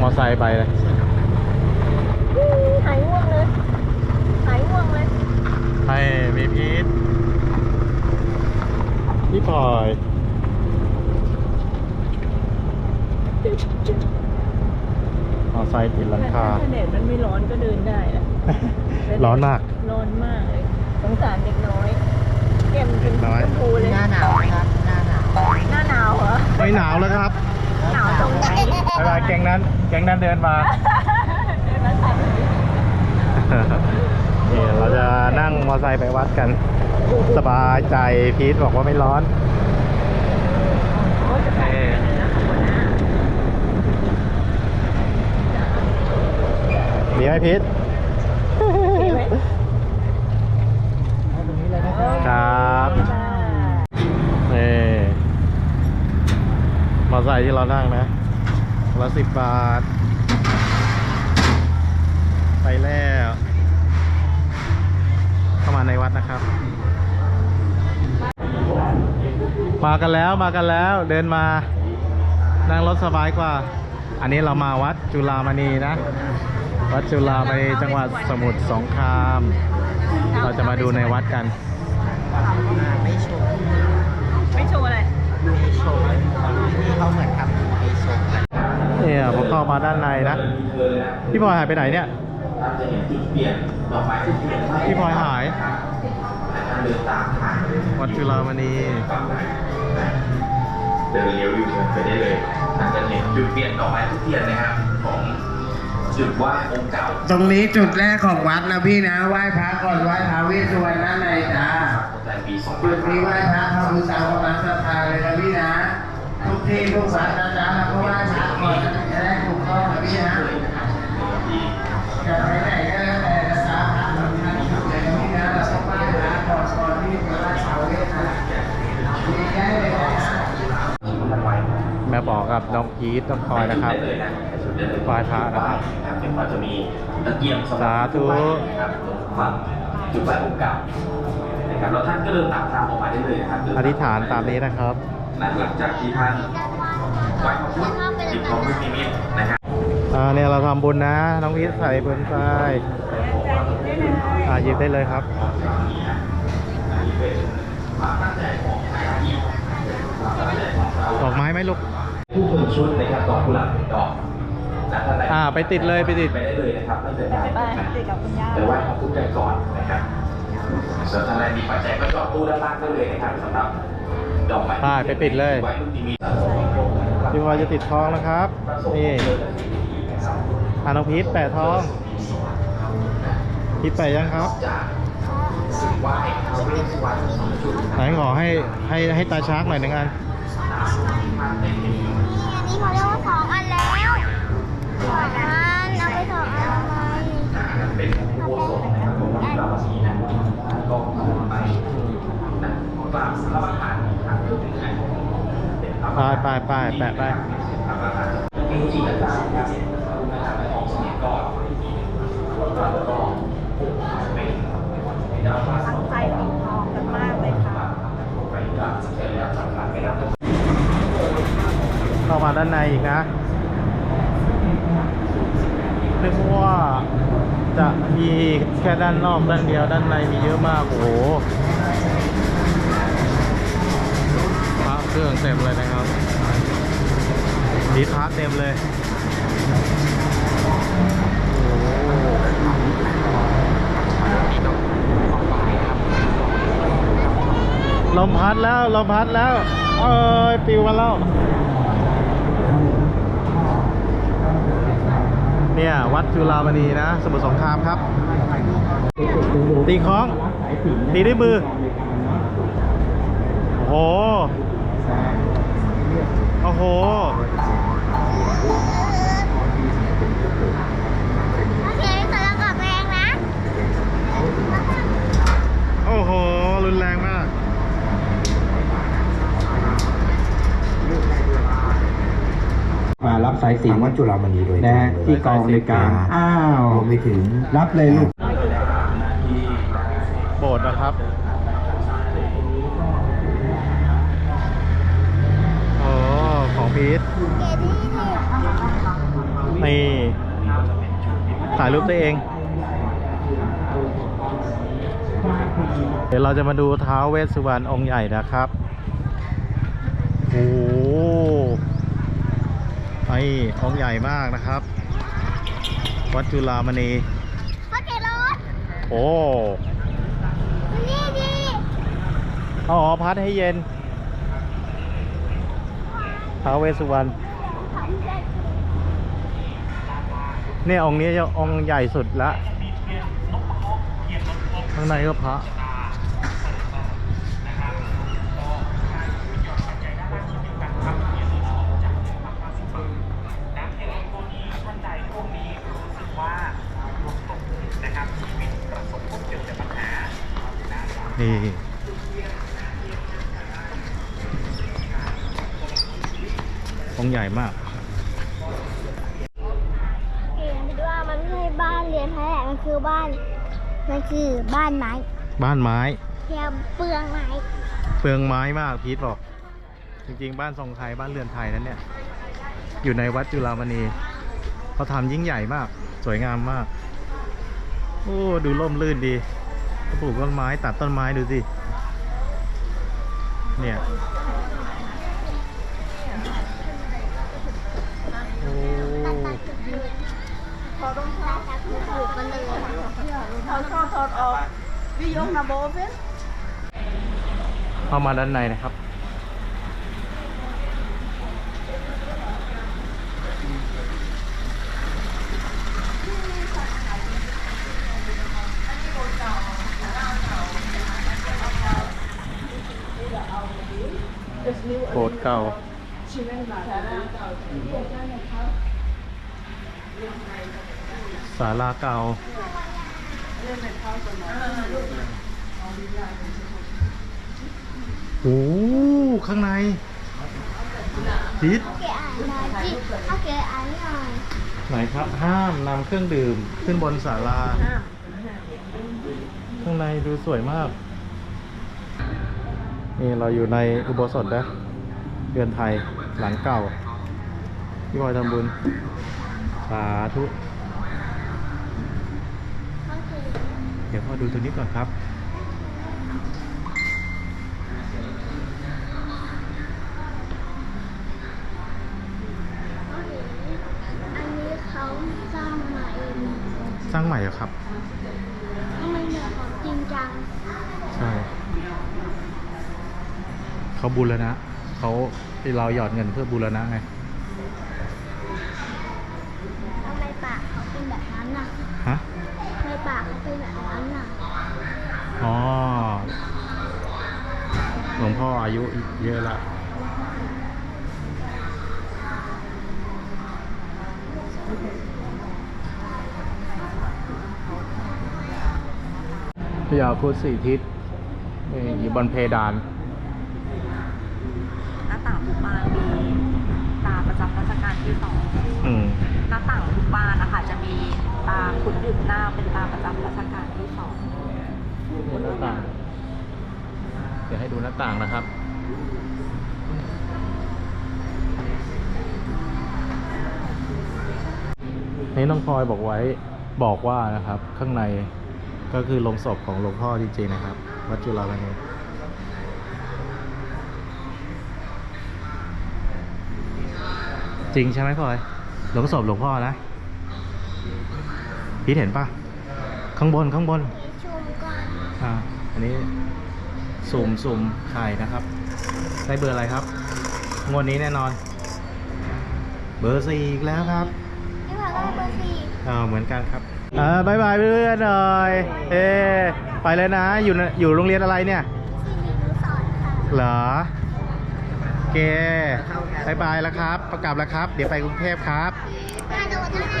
มอไซค์ไปเลยหายง่วงเลยหายง่วงเลยให้มีพีทพี่พลอยมอไซค์ติดหลังคาถ้าแดดมันไม่ร้อนก็เดินได้แหละร้อนมากร้อนมากเลยสงสารเด็กน้อยแก้มเป็นเด็กน้อยชมพูเลยหน้าหนาวครับหน้าหนาวหน้าหนาวเหรอไม่หนาวแล้วครับหนาวตรงไหนบ๊ายบาย แกงนั้นแกงนั้นเดินมาเดินมาทันนี่เราจะนั่งมอไซค์ไปวัดกัน สบายใจพีทบอกว่าไม่ร้อนโอ้จะไปเลยนะหัวหน้ามีไหมพีทเห็นไหมตรงนี้เลยนะครับครับนี่มอไซค์ที่เรานั่งนะ ละสิบบาท ไปแล้ว เข้ามาในวัดนะครับ มากันแล้วมากันแล้วเดินมา นั่งรถสบายกว่า อันนี้เรามาวัดจุฬามณีนะ วัดจุฬามณีจังหวัดสมุทรสงคราม เราจะมาดูในวัดกัน ไม่โชว์ ไม่โชว์อะไร ไม่โชว์นี่เขาเหมือนทำไม่โชว์กัน เนี่ยผมเข้ามา ด้านในนะ พี่พลอยหายไปไหนเนี่ย พี่พลอยหายวัดจุฬามณีเดินเลี้ยวอยู่เชิญไปได้เลยอาจจะเห็นจุดเปลี่ยนดอกไม้ทุกเทียนนะครับของจุดไหว้องค์เก่า ตรงนี้จุดแรกของวัดนะพี่นะไหว้พระก่อนไหว้ท้าวเวสสุวรรณด้านในจ้าตั้งแต่ปีจุดนี้ไหว้พระทำบุญตามกำลังศรัทธาเลยนะพี่นะ ทุกที่ทุกวัดนะจ๊ะเราก็ไหว้พระก่อนนะ บอกกับน้องพีทน้องพลอยนะครับได้เลยนะจุดได้เลยไหว้พระนะครับเดี๋ยวเราจะมีตะเกียงสำหรับสาธุจุดไหว้นะครับฝั่งจุดไหว้องค์เก่านะครับแล้วท่านก็เดินตามทางออกมาได้เลยนะครับเดิอธิษฐานตามนี้นะครับหลังจากที่ท่านไหว้พระพุทธจิตของมุนิมิตนะครับอ่าเนี่ยเราทำบุญนะ น้องพีทใส่บุญไปอ่าหยิบได้เลยครับดอกไม้ไหมลูก ผู้คนชุดนะครับดอกกุหลาบหนึ่งดอกและท่านใดอ่าไปติดเลยไปติด ไปได้เลยนะครับไม่เดินทางไปติดกับคุณย่าไปไหว้พระพุทธกันก่อนนะครับส่วนท่านใดมีปัจจัยก็จอดตู้ด้านล่างได้เลยนะครับสำหรับดอกไม้ไปไปปิดเลย ไว้ลูกนิมิตพี่พลอยจะติดทองนะครับ นี่อาน้องพีทแปะทองพีทแปะยังครับ จากไหว้พระเวสสุวรรณสองจุด ไหนขอให้ให้ให้ตาชาร์กหน่อยหนึ่งอันอันนี้เขา เป็นดาวพระตั้งใจปิดทองกันมากเลยค่ะไปกราบสักการะไปรับเข้ามาด้านในอีกนะนึกว่าจะมีแค่ด้านนอกด้านเดียวด้านในมีเยอะมากโอ้โห เครื่องเต็มเลยนะครับ ดีพระเต็มเลยโอ้โหลมพัดแล้วลมพัดแล้วเอ้ยปิวมาแล้วเนี่ย วัดจุฬามณีนะ สมุทรสงครามครับ ตีคล้อง ตีด้วยมือ โอ้โห โอ้โหเสียงสลังกับแรงนะโอ้โห รุนแรงมาก มารับสายสินวัดจุฬามณีโดยนะฮะที่กองในวยการอ้าวรวมไปถึงรับเลยลูก โบสถ์นะครับ ของพีทเกที่นี่นี่ายรูปตัวเอง เดี๋ยวเราจะมาดูท้าวเวสสุวรรณองค์ใหญ่นะครับโอ้โหไอ้องค์ใหญ่มากนะครับ วัดจุฬามณีพ่อเกรถโอ้นี่ดิอ๋อพัดให้เย็น ท้าวเวสสุวรรณเนี่ยองค์นี้จะองค์ใหญ่สุดละข้างในก็พระ นี่ องค์ใหญ่มากเห็นว่ามันไม่ใช่บ้านเรียนแท้มันคือบ้าน มันคือบ้านไม้บ้านไม้เทียมเปลืองไม้เปลืองไม้มากพีทบอก จริงๆ บ้านทรงไทยบ้านเรือนไทยนั้นเนี่ย อยู่ในวัดจุฬามณีเขาทำยิ่งใหญ่มาก สวยงามมาก โอ้ดูร่มรื่นดีเขาปลูกต้นไม้ตัดต้นไม้ดูสิเนี่ย โอ้ พอต้องตัดตัดปลูกกัน เลยเข้ามาด้านในนะครับโบสถ์เก่า ศาลาเก่าโอ้ข้างในพิษเกอ่านหน่อยจิถ้าเกอ่านหน่อยไหนครับห้ามนำเครื่องดื่มขึ้นบนศาลาข้างในดูสวยมาก นี่เราอยู่ในอุโบสถนะเรือนไทยหลังเก่าพี่บอยทำบุญ สาธุ ก็คือ เดี๋ยวพ่อดูตัวนี้ก่อนครับ อันนี้เขาสร้างมาเองสร้างใหม่เหรอครับมันเหนือของจริงจังใช่เขาบูรณะเขาที่เราหยอดเงินเพื่อบูรณะไง พ่ออายุเยอะละพยาครุดสี่ทิศนี่อยู่บนเพดานหน้าต่างทุกบานมีตาประจำรัชกาลที่สองอืมหน้าต่างทุกบานนะคะจะมีตาคุณดื่มหน้าเป็นตาประจำรัชกาลที่สองดูหน้าต่าง เดี๋ยวให้ดูหน้าต่างนะครับ นี่น้องพลอยบอกไว้บอกว่านะครับ ข้างในก็คือโลงศพของหลวงพ่อจริงๆนะครับ วัดจุฬามณีจริงใช่ไหมพลอยโลงศพหลวงพ่อนะพี่เห็นปะข้างบนข้างบน ชมก่อนอ่า อันนี้ สุ่มสุ่มไข่นะครับ ได้เบอร์อะไรครับ งวดนี้แน่นอน เบอร์สี่อีกแล้วครับนี่พาก็เบอร์สี่อ่าเหมือนกันครับอ่าบายบายเพื่อนหน่อยเอ๊ไปเลยนะ อยู่ในอยู่โรงเรียนอะไรเนี่ยที่มีนุสรณ์ค่ะเหรอโอเคบายบายแล้วครับ ประกลับแล้วครับ เดี๋ยวไปกรุงเทพครับน่าโดนนะ